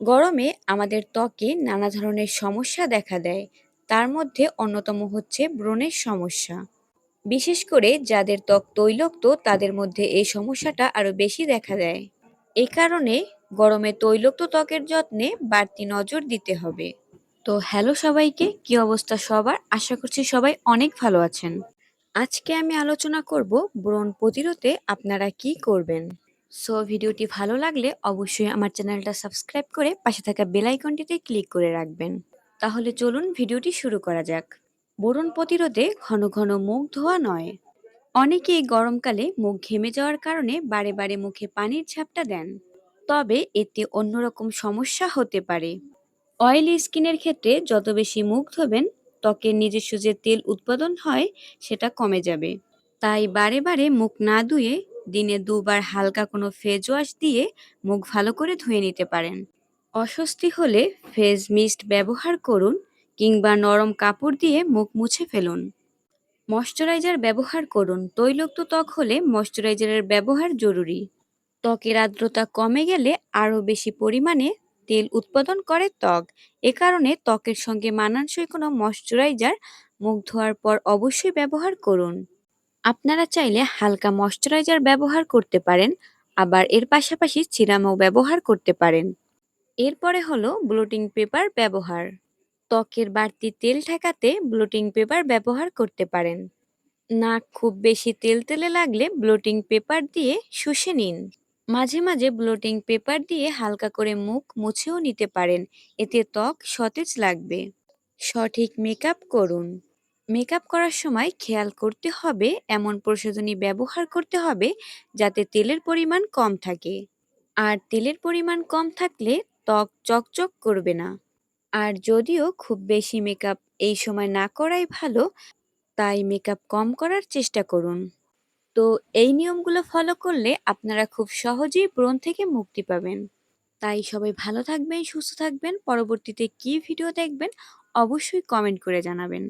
গরমে আমাদের ত্বকে নানা ধরনের সমস্যা দেখা দেয়। তার মধ্যে অন্যতম হচ্ছে ব্রণের সমস্যা। বিশেষ করে যাদের ত্বক তৈলাক্ত, তাদের মধ্যে এই সমস্যাটা আরও বেশি দেখা দেয়। এই কারণে গরমে তৈলাক্ত ত্বকের যত্নে বাড়তি নজর দিতে হবে। তো হ্যালো সবাইকে, কি অবস্থা সবার? আশা করছি সবাই অনেক ভালো আছেন। আজকে আমি আলোচনা করব ব্রণ প্রতিরোধে আপনারা কি করবেন? সো ভিডিওটি ভালো লাগলে অবশ্যই আমার চ্যানেলটা সাবস্ক্রাইব করে পাশে থাকা বেল আইকনটিতে ক্লিক করে রাখবেন। তাহলে চলুন ভিডিওটি শুরু করা যাক। বোরন প্রতিরোধে ঘন ঘন মুখ ধোয়া নয়। অনেকেই গরমকালে মুখ ঘেমে যাওয়ার কারণে বারে বারে মুখে পানির ঝাপটা দেন। তবে এতে অন্যরকম সমস্যা হতে পারে। অয়েলি স্কিনের ক্ষেত্রে যত বেশি মুখ ধোবেন, ত্বকের নিজস্ব যে তেল উৎপাদন হয়, সেটা কমে যাবে। তাই বারে বারে মুখ না ধুয়ে দিনে দুবার হালকা কোনো ফেস ওয়াশ দিয়ে মুখ ভালো করে ধুয়ে নিতে পারেন। অস্বস্তি হলে ফেস মিস্ট ব্যবহার করুন কিংবা নরম কাপড় দিয়ে মুখ মুছে ফেলুন। ময়শ্চারাইজার ব্যবহার করুন। তৈলাক্ত ত্বক হলে ময়শ্চারাইজারের ব্যবহার জরুরি। ত্বকের আর্দ্রতা কমে গেলে আরও বেশি পরিমাণে তেল উৎপাদন করে ত্বক। এ কারণে ত্বকের সঙ্গে মানানসই কোনো ময়শ্চারাইজার মুখ ধোয়ার পর অবশ্যই ব্যবহার করুন। আপনারা চাইলে হালকা ময়শ্চারাইজার ব্যবহার করতে পারেন, আবার এর পাশাপাশি সিরামও ব্যবহার করতে পারেন। এরপরে হলো ব্লোটিং পেপার ব্যবহার। ত্বকের বাড়তি তেল ঠেকাতে ব্লোটিং পেপার ব্যবহার করতে পারেন। নাক খুব বেশি তেলতেলে লাগলে ব্লোটিং পেপার দিয়ে শুষে নিন। মাঝে মাঝে ব্লোটিং পেপার দিয়ে হালকা করে মুখ মুছেও নিতে পারেন, এতে ত্বক সতেজ লাগবে। সঠিক মেকআপ করুন। মেকআপ করার সময় খেয়াল করতে হবে, এমন প্রসাধনী ব্যবহার করতে হবে যাতে তেলের পরিমাণ কম থাকে। আর তেলের পরিমাণ কম থাকলে ত্বক চকচক করবে না। আর যদিও খুব বেশি মেকআপ এই সময় না করাই ভালো, তাই মেকআপ কম করার চেষ্টা করুন। তো এই নিয়মগুলো ফলো করলে আপনারা খুব সহজেই ব্রণ থেকে মুক্তি পাবেন। তাই সবাই ভালো থাকবেন, সুস্থ থাকবেন। পরবর্তীতে কি ভিডিও দেখবেন অবশ্যই কমেন্ট করে জানাবেন।